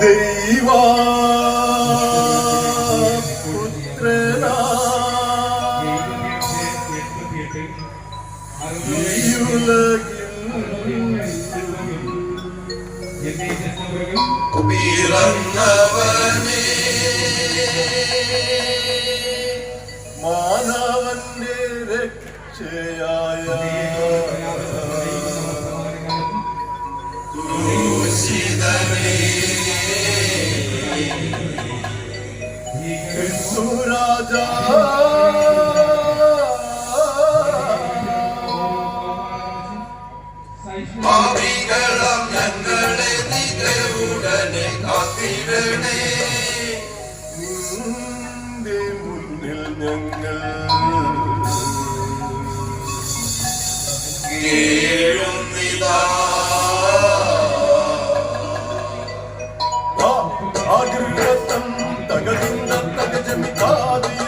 デイワー രാജാ. പാപികളാം ഞങ്ങളെ നിന്റെ ഉടനെ കാത്തിടണേ. നിന്റെ മുന്നിൽ ഞങ്ങൾ കേഴുന്നിതാ Let me go.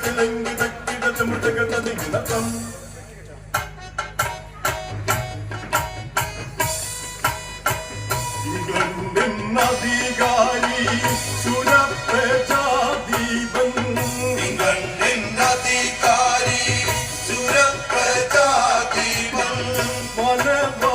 Yeah.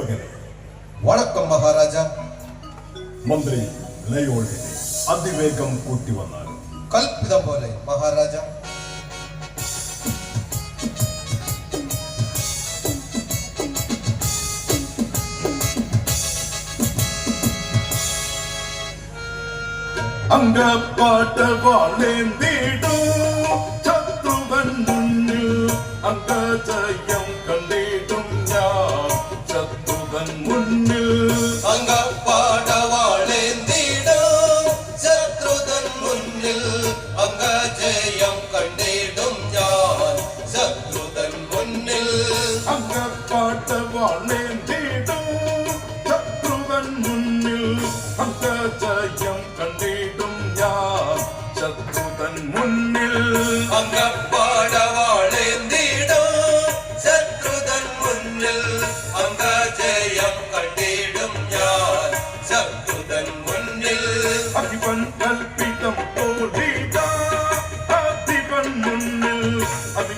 അവர்கள் വടക്കം Maharaja മന്ത്രി ലയോളിനെ അതിവേഗം കൂട്ടി വന്നാൽ. കൽപ്പിതം പോലെ മഹാരാജ. അങ്കപ്പാട്ട് വളേന്തിടും ശത്രുവൻ മുന്നിൽ അങ്ക ചെയ്യാം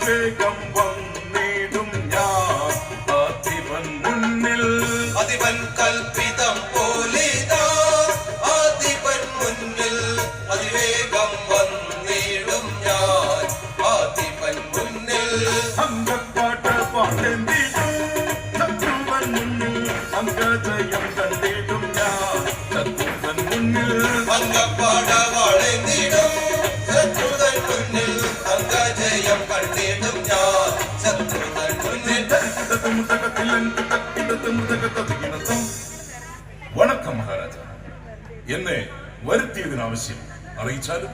അതിവേഗം വണക്കം മഹാരാജ. എന്നെ വരുത്തിയതിനാവശ്യം അറിയിച്ചാലും?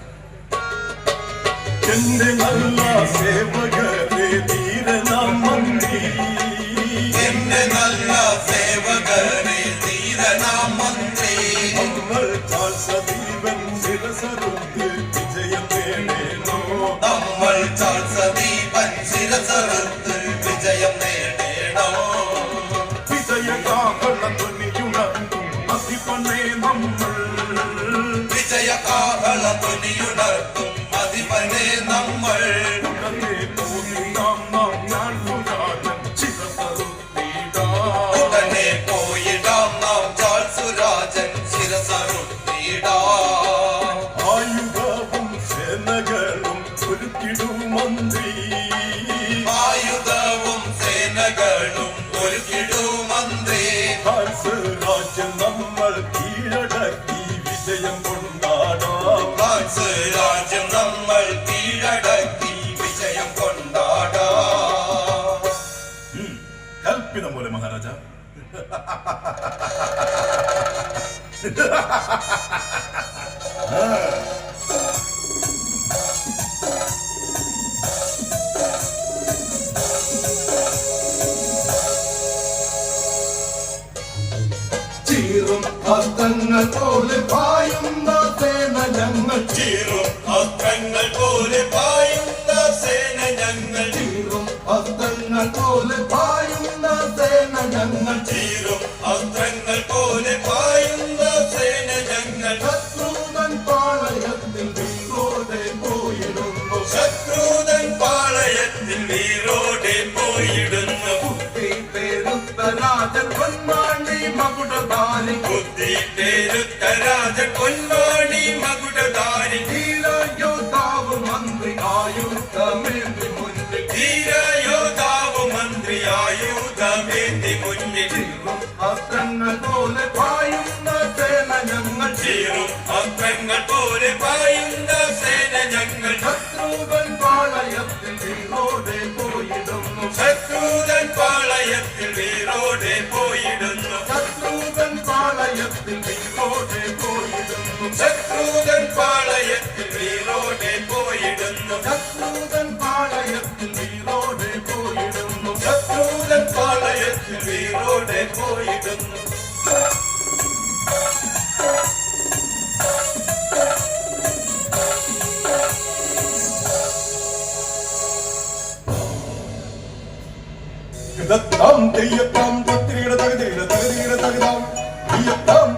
എന്റെ നല്ല സേവകരെ തീരനാം മന്ത്രി എന്റെ നല്ല നമ്മൾ വിജയകാഹള ധ്വനിയുണർത്തും അതിപനെ നമ്മൾ. ചീറും ഹസ്തങ്ങൾ പോലെ പായുന്ന സേന ഞങ്ങൾ ചീറും അസ്ത്രങ്ങൾ പോലെ പായുന്ന സേന ഞങ്ങൾ ചീറും ഹസ്തങ്ങൾ പോലെ സേന ഞങ്ങൾ ചീറും അസ്ത്രങ്ങൾ പോലെ പായുന്ന സേന ഞങ്ങൾ. ശത്രുതൻ പാളയത്തിൽ വീറോടെ പോയിടുന്നു. ശത്രുതൻ പാളയത്തിൽ വീറോടെ പോയിടുന്നു. ബുദ്ധി പേരുത്ത രാജൻ പൊന്മാണ്ടി മകുടധാരി. കുത്തി പേരുത്ത രാജൻ പൊന്മാണി മകുടധാരി. ധീരയോദ്ധാവ് മന്ത്രി ആയുധമേന്തി ആയുധമേന്തി മുന്നിൽ അക്കങ്ങൾ പോലെ പായുന്ന സേന ഞങ്ങൾ ചേരും. അക്കങ്ങൾ പോലെ പായുന്ന സേന ഞങ്ങൾ ശത്രുതൻ പാളയത്തിൽ വീറോടെ പോയിടുന്നു. ശത്രുതൻ പാളയത്തിൽ വീറോടെ പോയിടുന്നു. ശത്രുതൻ പാളയത്തിൽ വീറോടെ പോയിടുന്നു. ശത്രുതൻ പാളയത്തിൽ വീറോടെ പോയിടുന്നു. ശത്രുതൻ പാളയത്തിൽ പോയിടുന്നു ഇതത്താം തെയ്യത്താം തത്തിരിയുടെ തകതിരിയുടെ തകതിരിയുടെ തകതാം. തെയ്യത്താം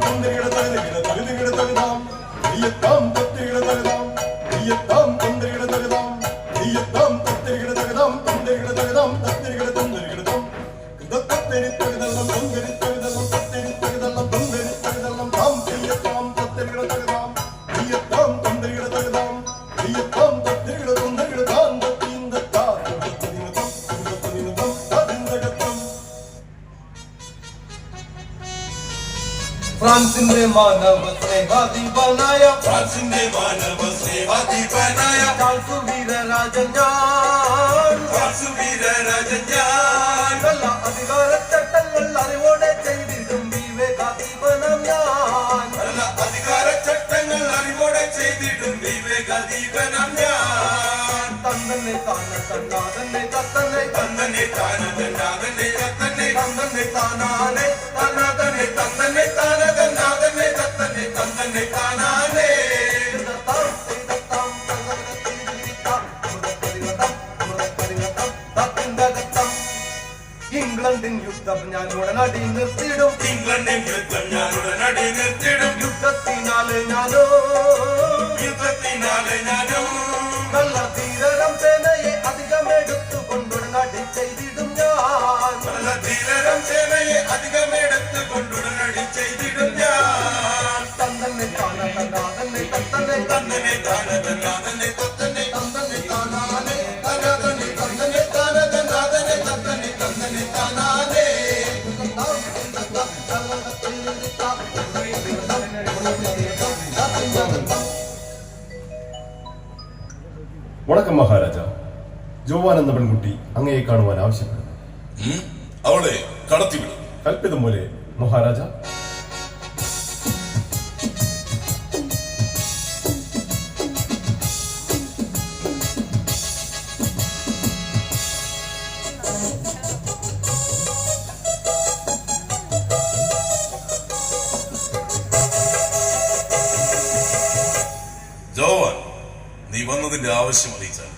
ഫ്രാൻസിന്റെ മാനവ സ്നേഹാധിപനായ ഫ്രാൻസിന്റെ മാനവ സേവാധിപനായ ചാൾസു വീരരാജൻ ഞാൻ വാസുവീര രാജൻ നല്ല അധികാരച്ചട്ടങ്ങൾ അറിവോടെ ചെയ്തിടും വിവേകാധിപനം ഞാൻ നല്ല അധികാര ചട്ടങ്ങൾ അറിവോടെ ചെയ്തിടും വിവേകാധീപനം ഞാൻ തന്നെ താന തന്നാതന്നെ തത്തന്നെ തന്നനെ താനതന്നാതന്നെ തത്തന്നെ തന്നെ താനാനെ മുതക്കരിവതം നിർത്തിടും. ഇംഗ്ലണ്ടിൽ യുദ്ധം ഞാൻ ഉടനടി നിർത്തിടും യുദ്ധത്തിനാലെ ഞാനോ? യുദ്ധത്തിനാലെ ഞാനോ നല്ല ധീരരം സേനയെ അധികമെടുത്തു കൊണ്ടുടനടി ചെയ്തിടും ഞാൻ നല്ല ധീരരം സേനയെ അധികമെടുത്ത് കൊണ്ടുടനടി ചെയ്തിടും ഞാൻ. തന്നെ തന്നെ തന്നെ തന്നെ തന്നെ താനതന്നെ ജോവാൻ എന്ന പെൺകുട്ടി അങ്ങയെ കാണുവാൻ ആവശ്യപ്പെടുന്നു. അവളെ കടത്തിവിടും. കൽപ്പിതം പോലെ മഹാരാജ. ജോവാൻ നീ വന്നതിന്റെ ആവശ്യം അറിയിച്ചാൽ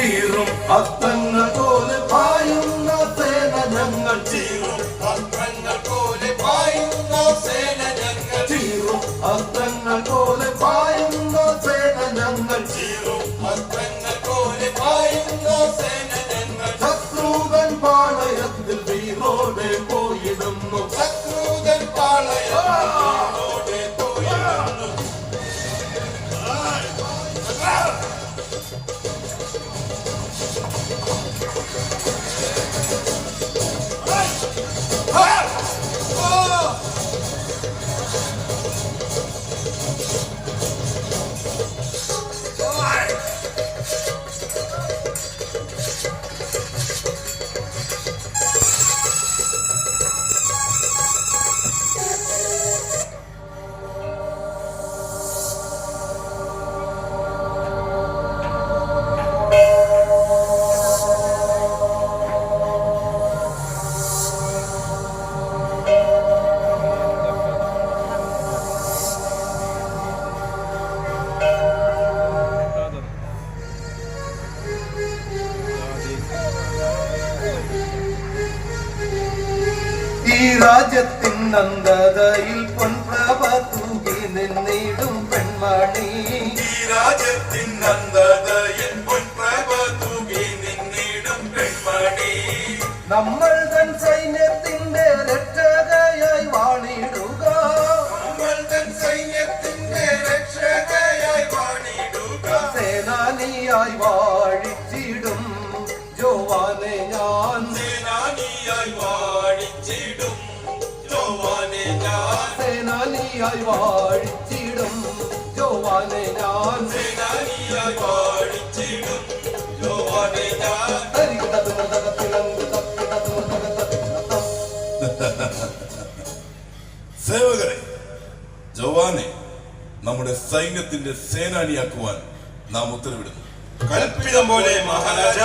ചീറും. അത്തങ്ങൾ പോലെ പായുന്ന സേന ഞങ്ങൾ ചീറും. അത്തങ്ങൾ പോലെ പായുന്ന സേന ഞങ്ങൾ ചീറും. അത്തങ്ങൾ പോലെ പായുന്ന സേന ഞങ്ങൾ ചീറും. അത്തങ്ങൾ പോലെ പായുന്ന സേന ഞങ്ങൾ ശത്രുതൻ പാളയത്തിൽ വീറോടെ പോയിടുന്നു. ശത്രുതൻ പാളയോടെ നന്ദതയിൽ പൊൻപ്രഭ തൂകി നിന്നിടും പെൺമണി. ഈ രാജ്യത്തിൻ നന്ദതയിൽ പൊൻപ്രഭ തൂകി നിന്നിടും പെൺമണി. നമ്മൾ വാഴിച്ചിടും ജോവാനെ ഞാൻ സേനാനിയായി വാണിച്ചിടും ജോവാനെ ഞാൻ സേവകരെ ജവാനെ നമ്മുടെ സൈന്യത്തിന്റെ സേനാനിയാക്കുവാൻ നാം ഉത്തരവിടുന്നു. കൽപ്പിതം പോലെ മഹാരാജ.